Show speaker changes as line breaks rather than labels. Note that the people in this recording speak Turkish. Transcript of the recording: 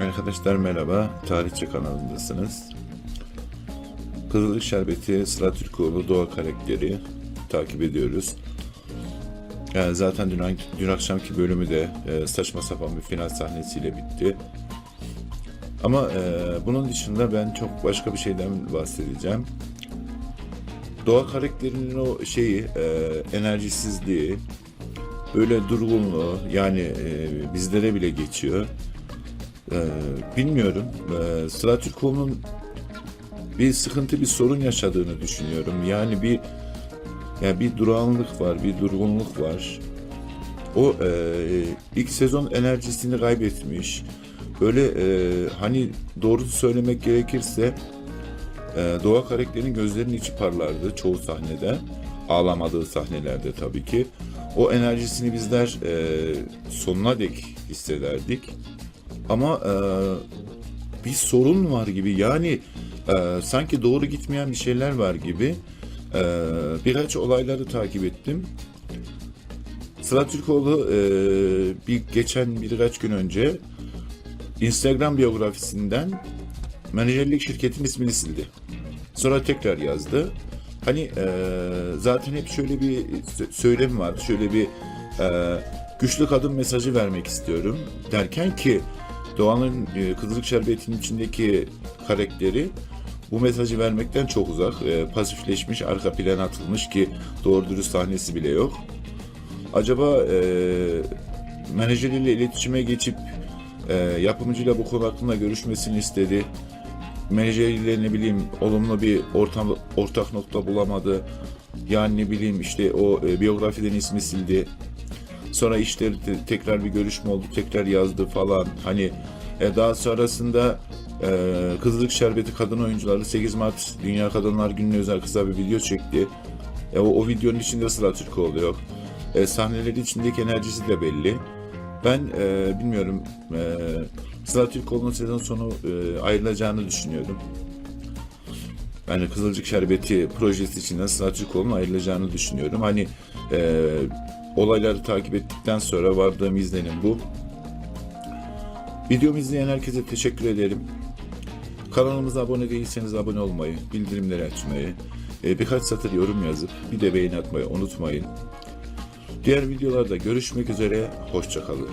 Arkadaşlar merhaba, Tarihçi kanalındasınız. Kızılcık Şerbeti, Sıra Türkoğlu, Doğa karakteri takip ediyoruz. Yani zaten dün, dün akşamki bölümü de e, saçma sapan bir final sahnesiyle bitti. Ama e, bunun dışında ben çok başka bir şeyden bahsedeceğim. Doğa karakterinin o şeyi, e, enerjisizliği, böyle durgunluğu yani e, bizlere bile geçiyor. Ee, bilmiyorum. Ee, Sıla Türkoğlu'nun bir sıkıntı, bir sorun yaşadığını düşünüyorum. Yani bir yani bir durağanlık var, bir durgunluk var. O e, ilk sezon enerjisini kaybetmiş. Böyle e, hani doğru söylemek gerekirse e, Doğa karakterinin gözlerinin içi parlardı çoğu sahnede. Ağlamadığı sahnelerde tabii ki. O enerjisini bizler e, sonuna dek hissederdik. Ama e, bir sorun var gibi yani e, sanki doğru gitmeyen bir şeyler var gibi e, birkaç olayları takip ettim. Sıla Türkoğlu e, bir geçen birkaç gün önce Instagram biyografisinden menajerlik şirketin ismini sildi. Sonra tekrar yazdı. Hani e, zaten hep şöyle bir sö- söylem vardı. Şöyle bir e, güçlü kadın mesajı vermek istiyorum derken ki Doğan'ın e, Kızılık Şerbeti'nin içindeki karakteri bu mesajı vermekten çok uzak. E, pasifleşmiş, arka plana atılmış ki doğru dürüst sahnesi bile yok. Acaba e, menajeriyle iletişime geçip e, yapımcıyla bu konu hakkında görüşmesini istedi. Menajeriyle ne bileyim olumlu bir ortam, ortak nokta bulamadı. Yani ne bileyim işte o e, biyografiden ismi sildi. Sonra işte te- tekrar bir görüşme oldu, tekrar yazdı falan. Hani e, daha sonrasında e, Kızılık Şerbeti kadın oyuncuları 8 Mart Dünya Kadınlar Günü'ne özel kısa bir video çekti. E, o, o videonun içinde Sıla Türkoğlu yok. E, sahneleri içindeki enerjisi de belli. Ben e, bilmiyorum e, Sıla Türkoğlu'nun sezon sonu e, ayrılacağını düşünüyorum. Yani Kızılcık Şerbeti projesi içinden Sıla Türkoğlu'nun ayrılacağını düşünüyorum. Hani e, olayları takip ettikten sonra vardığım izlenim bu. Videomu izleyen herkese teşekkür ederim. Kanalımıza abone değilseniz abone olmayı, bildirimleri açmayı, e, birkaç satır yorum yazıp bir de beğeni atmayı unutmayın. Diğer videolarda görüşmek üzere, hoşçakalın.